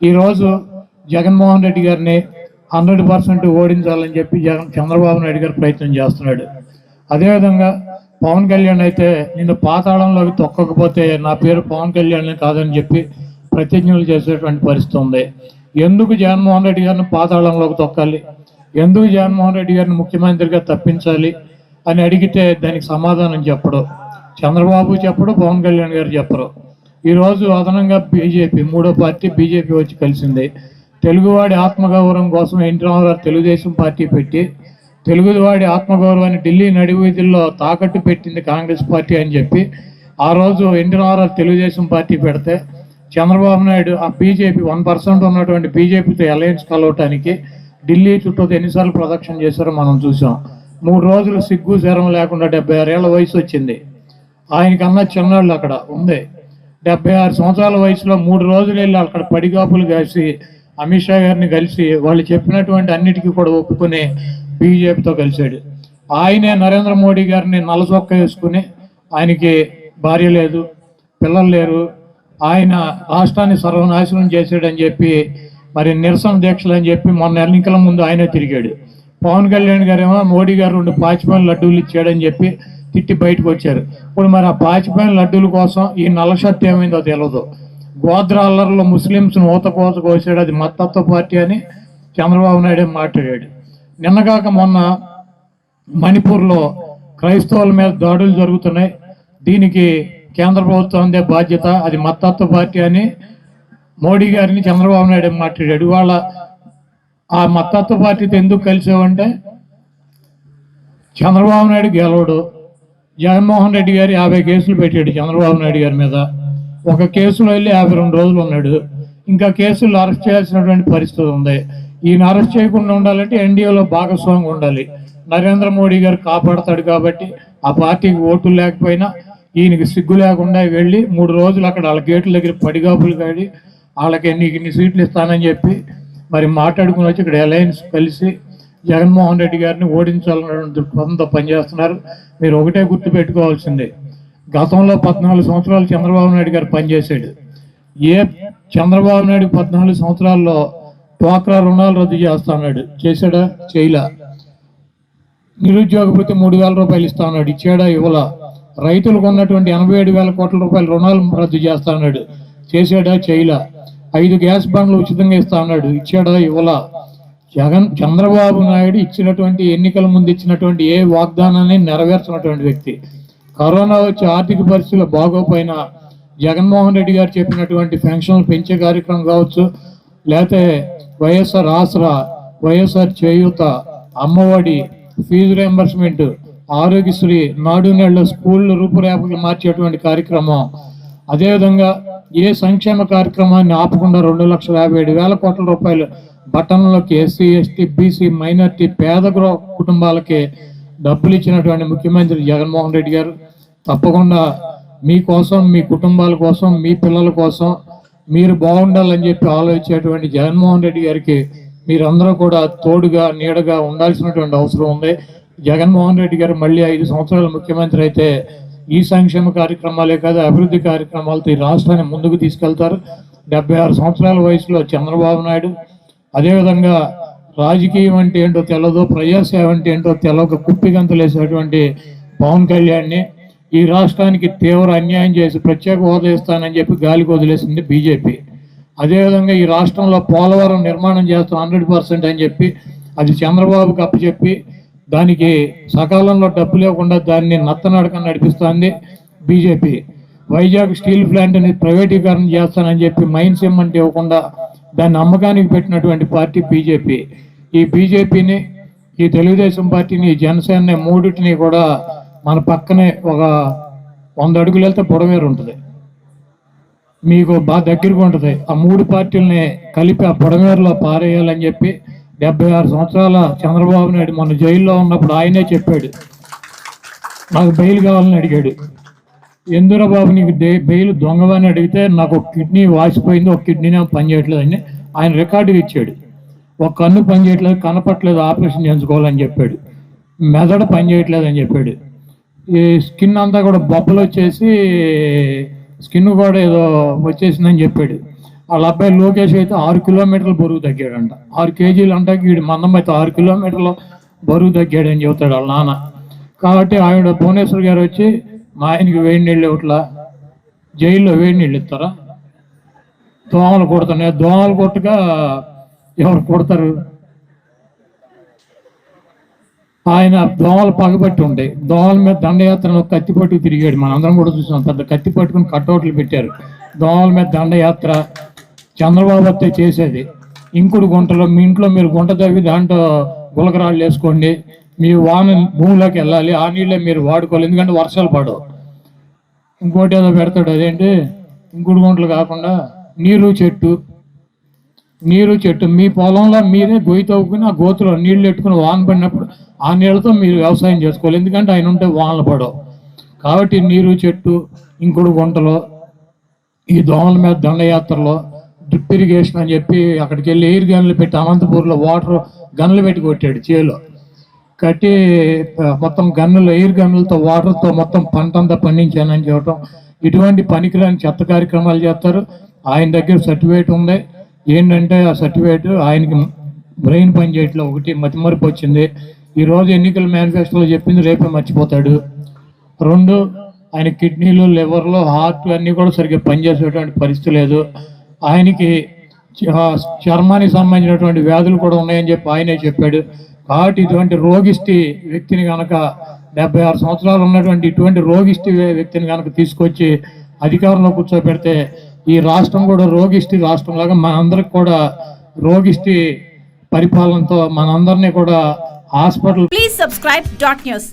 ఈరోజు జగన్మోహన్ రెడ్డి గారిని hundred percent ఓడించాలని చెప్పి జగన్ చంద్రబాబు నాయుడు గారు ప్రయత్నం చేస్తున్నాడు. అదేవిధంగా పవన్ కళ్యాణ్ అయితే నిన్ను పాతాళంలోకి తొక్కకపోతే నా పేరు పవన్ కళ్యాణ్ కాదని చెప్పి ప్రతిజ్ఞలు చేసేటువంటి పరిస్థితి ఉంది. ఎందుకు జగన్మోహన్ రెడ్డి గారిని పాతాళంలోకి తొక్కాలి? ఎందుకు జగన్మోహన్ రెడ్డి గారిని ముఖ్యమంత్రిగా తప్పించాలి అని అడిగితే దానికి సమాధానం చెప్పడు. చంద్రబాబు చెప్పడు పవన్ కళ్యాణ్ గారు చెప్పరు. ఈరోజు అదనంగా బీజేపీ మూడో పార్టీ బీజేపీ వచ్చి కలిసింది. తెలుగువాడి ఆత్మగౌరవం కోసం ఎన్టీ రామారావు తెలుగుదేశం పార్టీ పెట్టి తెలుగువాడి ఆత్మగౌరవాన్ని ఢిల్లీ నడివీధుల్లో తాకట్టు పెట్టింది కాంగ్రెస్ పార్టీ అని చెప్పి ఆ రోజు ఎన్టీ రామారావు తెలుగుదేశం పార్టీ పెడితే చంద్రబాబు నాయుడు ఆ బీజేపీ వన్ పర్సెంట్ ఉన్నటువంటి బీజేపీతో అలయన్స్ కలవటానికి ఢిల్లీ చుట్టూ ఎన్నిసార్లు ప్రదక్షిణ చేశారో మనం చూసాం మూడు రోజులు సిగ్గు శరం లేకుండా డెబ్బై ఆరేళ్ళ వయసు వచ్చింది. ఆయనకన్నా చిన్నాళ్ళు అక్కడ ఉంది డెబ్బై ఆరు సంవత్సరాల వయసులో మూడు రోజులు వెళ్ళి అక్కడ పడిగాపులు కాసి అమిత్ షా గారిని కలిసి వాళ్ళు చెప్పినటువంటి అన్నిటికీ కూడా ఒప్పుకుని బీజేపీతో కలిశాడు. ఆయనే నరేంద్ర మోడీ గారిని నల్లచొక్క వేసుకుని ఆయనకి భార్య లేదు పిల్లలు లేరు. ఆయన రాష్ట్రాన్ని సర్వనాశనం చేశాడని చెప్పి మరి నిరసన దీక్షలు అని చెప్పి మొన్న ఎన్నికల ముందు ఆయనే తిరిగాడు. పవన్ కళ్యాణ్ గారేమో మోడీ గారు రెండు పాచిపోయిన లడ్డూలు ఇచ్చాడని చెప్పి తిట్టి బయటకు వచ్చారు. ఇప్పుడు మరి ఆ పాచిపోయిన లడ్డూల కోసం ఈ నల్ల షర్ట్ ఏమైందో తెలియదు గోద్రా అల్లర్లో ముస్లింస్ ఊత కోసాడు. అది మత్తత్వ పార్టీ అని చంద్రబాబు నాయుడు మాట్లాడాడు. నిన్నగాక మొన్న మణిపూర్లో క్రైస్తవుల మీద దాడులు జరుగుతున్నాయి. దీనికి కేంద్ర ప్రభుత్వం అందే బాధ్యత. అది మత్తత్వ పార్టీ అని మోడీ గారిని చంద్రబాబు నాయుడు మాట్లాడాడు. వాళ్ళ ఆ మత్తత్వ పార్టీతో ఎందుకు కలిసావంటే చంద్రబాబు నాయుడు గెలవడు. జగన్మోహన్ రెడ్డి గారు యాభై కేసులు పెట్టాడు చంద్రబాబు నాయుడు గారి మీద. ఒక కేసులో వెళ్ళి యాభై రెండు రోజులు ఉన్నాడు. ఇంకా కేసులు అరెస్ట్ చేయాల్సినటువంటి పరిస్థితి ఉంది. ఈయన అరెస్ట్ చేయకుండా ఉండాలంటే ఎన్డీఏలో భాగస్వామి ఉండాలి. నరేంద్ర మోడీ గారు కాపాడతాడు కాబట్టి ఆ పార్టీకి ఓట్లు లేకపోయినా ఈయనకి సిగ్గు లేకుండా వెళ్ళి మూడు రోజులు అక్కడ వాళ్ళ గేట్ల దగ్గర పడిగాపులు కాడి వాళ్ళకి నీకు ఇన్ని సీట్లు ఇస్తానని చెప్పి మరి మాట్లాడుకుని వచ్చి ఇక్కడ అలయన్స్ కలిసి జగన్మోహన్ రెడ్డి గారిని ఓడించాలన్న దృక్పథంతో పనిచేస్తున్నారు. మీరు ఒకటే గుర్తు పెట్టుకోవాల్సిందే. గతంలో పద్నాలుగు సంవత్సరాలు చంద్రబాబు నాయుడు గారు పనిచేశాడు. ఏ చంద్రబాబు నాయుడు పద్నాలుగు సంవత్సరాల్లో డ్వాక్రా రుణాలు రద్దు చేస్తాడు చేశాడా? చేయలా. నిరుద్యోగ భృతి మూడు వేల రూపాయలు ఇస్తా ఉన్నాడు ఇచ్చాడా? ఇవ్వలా. రైతులకు ఉన్నటువంటి ఎనభై ఏడు వేల కోట్ల రూపాయల రుణాలు రద్దు చేస్తా ఉన్నాడు చేశాడా? చేయలా. ఐదు గ్యాస్ బండ్లు ఉచితంగా ఇస్తా ఉన్నాడు ఇచ్చాడా? ఇవ్వలా. జగన్ చంద్రబాబు నాయుడు ఇచ్చినటువంటి ఎన్నికల ముందు ఇచ్చినటువంటి ఏ వాగ్దానాన్ని నెరవేర్చినటువంటి వ్యక్తి. కరోనా వచ్చి ఆర్థిక పరిస్థితులు బాగోపోయినా జగన్మోహన్ రెడ్డి గారు చెప్పినటువంటి పెన్షన్లు పెంచే కార్యక్రమం కావచ్చు లేకపోతే YSR Aasara YSR Cheyutha Ammavodi fee reimbursement Aarogyasri నాడు నేళ్ళ స్కూళ్ళు రూపురేఖలు మార్చేటువంటి కార్యక్రమం. అదేవిధంగా ఏ సంక్షేమ కార్యక్రమాన్ని ఆపకుండా రెండు లక్షల యాభై ఏడు వేల కోట్ల రూపాయలు బట్టన్లోకి ఎస్సీ ఎస్టీ బీసీ మైనార్టీ పేద గృహ కుటుంబాలకి డబ్బులు ఇచ్చినటువంటి ముఖ్యమంత్రి జగన్మోహన్ రెడ్డి గారు తప్పకుండా మీకోసం మీ కుటుంబాల కోసం మీ పిల్లల కోసం మీరు బాగుండాలని చెప్పి ఆలోచించేటువంటి జగన్మోహన్ రెడ్డి గారికి మీరందరూ కూడా తోడుగా నీడగా ఉండాల్సినటువంటి అవసరం ఉంది. జగన్మోహన్ రెడ్డి గారు మళ్ళీ ఐదు సంవత్సరాల ముఖ్యమంత్రి అయితే ఈ సంక్షేమ కార్యక్రమాలే కాదు అభివృద్ధి కార్యక్రమాలతో ఈ రాష్ట్రాన్ని ముందుకు తీసుకెళ్తారు. డెబ్బై ఆరు సంవత్సరాల వయసులో చంద్రబాబు నాయుడు అదేవిధంగా రాజకీయం అంటే ఏంటో తెలదు ప్రజాసేవ అంటే ఏంటో తెలవక కుప్పిగంతులేసేటువంటి పవన్ కళ్యాణ్ని ఈ రాష్ట్రానికి తీవ్ర అన్యాయం చేసి ప్రత్యేక హోదా ఇస్తానని చెప్పి గాలికి వదిలేసింది బీజేపీ. అదేవిధంగా ఈ రాష్ట్రంలో పోలవరం నిర్మాణం చేస్తాం హండ్రెడ్ పర్సెంట్ అని చెప్పి అది చంద్రబాబుకి అప్పచెప్పి దానికి సకాలంలో డబ్బు లేకుండా దాన్ని నత్తనడక నడిపిస్తోంది బీజేపీ. వైజాగ్ స్టీల్ ప్లాంట్ని ప్రైవేటీకరణ చేస్తానని చెప్పి మైన్స్ ఇమ్మంటే ఇవ్వకుండా దాన్ని అమ్మకానికి పెట్టినటువంటి పార్టీ బీజేపీ. ఈ బీజేపీని ఈ తెలుగుదేశం పార్టీని జనసేన మూడింటిని కూడా మన పక్కనే ఒక వంద అడుగులు వెళ్తే పొడవేరు ఉంటుంది. మీకు బాగా దగ్గరగా ఉంటుంది. ఆ మూడు పార్టీలని కలిపి ఆ పొడమేరులో పారేయాలని చెప్పి డెబ్బై ఆరు సంవత్సరాల చంద్రబాబు నాయుడు మన జైల్లో ఉన్నప్పుడు ఆయనే చెప్పాడు. నాకు బెయిల్ కావాలని అడిగాడు. ఎందురా బాబు నీకు బెయిల్ దొంగవని అడిగితే నాకు ఒక కిడ్నీ వాసిపోయింది ఒక కిడ్నీనే పనిచేయట్లేదని ఆయన రికార్డుకి ఇచ్చాడు. ఒక కన్ను పనిచేయట్లేదు కనపట్లేదు ఆపరేషన్ చేయించుకోవాలని చెప్పాడు. మెదడు పనిచేయట్లేదు అని చెప్పాడు. ఈ స్కిన్ అంతా కూడా బొబ్బలు వచ్చేసి స్కిన్ కూడా ఏదో వచ్చేసిందని చెప్పాడు. వాళ్ళ అబ్బాయి లోకేష్ అయితే ఆరు కిలోమీటర్లు బరువు తగ్గాడంట. ఆరు కేజీలు అంటే వీడి మందం అయితే ఆరు కిలోమీటర్లు బరువు తగ్గాడని చెబుతాడు వాళ్ళ నాన్న. కాబట్టి ఆవిడ భువనేశ్వర్ గారు వచ్చి మా ఆయనకి వేడి నీళ్ళు ఇవ్వట్లా? జైల్లో వేడి నీళ్ళు ఇస్తారా? దోమలు కొడుతున్నాయి. దోమలు కొట్టగా ఎవరు కొడతారు? ఆయన దోమలు పగబట్టి ఉండే. దోమల మీద దండయాత్రను కత్తి పట్టుకు తిరిగాడు. మనందరం కూడా చూసాం పెద్ద కత్తి పట్టుకుని కట్అవుట్లు పెట్టారు. దోమల మీద దండయాత్ర చంద్రబాబు వస్తే చేసేది. ఇంకుడు గుంటలో మీ ఇంట్లో మీరు గుంట తవ్వి దాంట్లో గులకరాళ్ళు వేసుకోండి. మీ వాన భూమిలోకి వెళ్ళాలి ఆ నీళ్ళే మీరు వాడుకోవాలి. ఎందుకంటే వర్షాలు పడవు. ఇంకోటి ఏదో పెడతాడు అదేంటి? ఇంకుడు గుంటలు కాకుండా నీరు చెట్టు. నీరు చెట్టు. మీ పొలంలో మీరే గొయ్యి తవ్వుకుని ఆ గోతులో నీళ్ళు పెట్టుకుని వాన పడినప్పుడు ఆ నీళ్ళతో మీరు వ్యవసాయం చేసుకోవాలి. ఎందుకంటే ఆయన ఉంటే వానలు పడవు. కాబట్టి నీరు చెట్టు ఇంకుడు గుంటలో ఈ దోమల మీద దండయాత్రలో డ్రిప్ ఇరిగేషన్ అని చెప్పి అక్కడికి వెళ్ళి ఎయిర్ గన్లు పెట్టి అనంతపూర్లో వాటర్ గన్లు పెట్టి కొట్టాడు చేలో. కట్టి మొత్తం గన్నులు ఎయిర్ గన్నులతో వాటర్తో మొత్తం పంట అంతా పండించానని చెప్పడం ఇటువంటి పనికిరాని చెత్త కార్యక్రమాలు చేస్తారు. ఆయన దగ్గర సర్టిఫికేట్ ఉంది. ఏంటంటే ఆ సర్టిఫికేట్ ఆయనకి బ్రెయిన్ పని చేయట్లో ఒకటి మతిమరుపు వచ్చింది. ఈరోజు ఎన్నికల మేనిఫెస్టోలో చెప్పింది రేపే మర్చిపోతాడు. రెండు ఆయన కిడ్నీలు లివర్లు హార్ట్ అన్నీ కూడా సరిగ్గా పనిచేసేటువంటి పరిస్థితి లేదు. ఆయనకి చర్మానికి సంబంధించినటువంటి వ్యాధులు కూడా ఉన్నాయని చెప్పి ఆయనే చెప్పాడు. కాబట్టి ఇటువంటి రోగిష్టి వ్యక్తిని కనుక డెబ్బై ఆరు సంవత్సరాలు ఉన్నటువంటి ఇటువంటి రోగిష్టి వ్యక్తిని కనుక తీసుకొచ్చి అధికారంలో కూర్చోబెడితే ఈ రాష్ట్రం కూడా రోగిష్టి రాష్ట్రం లాగా మనందరికి కూడా రోగిష్టి పరిపాలనతో మనందరినీ కూడా hospital please subscribe dot news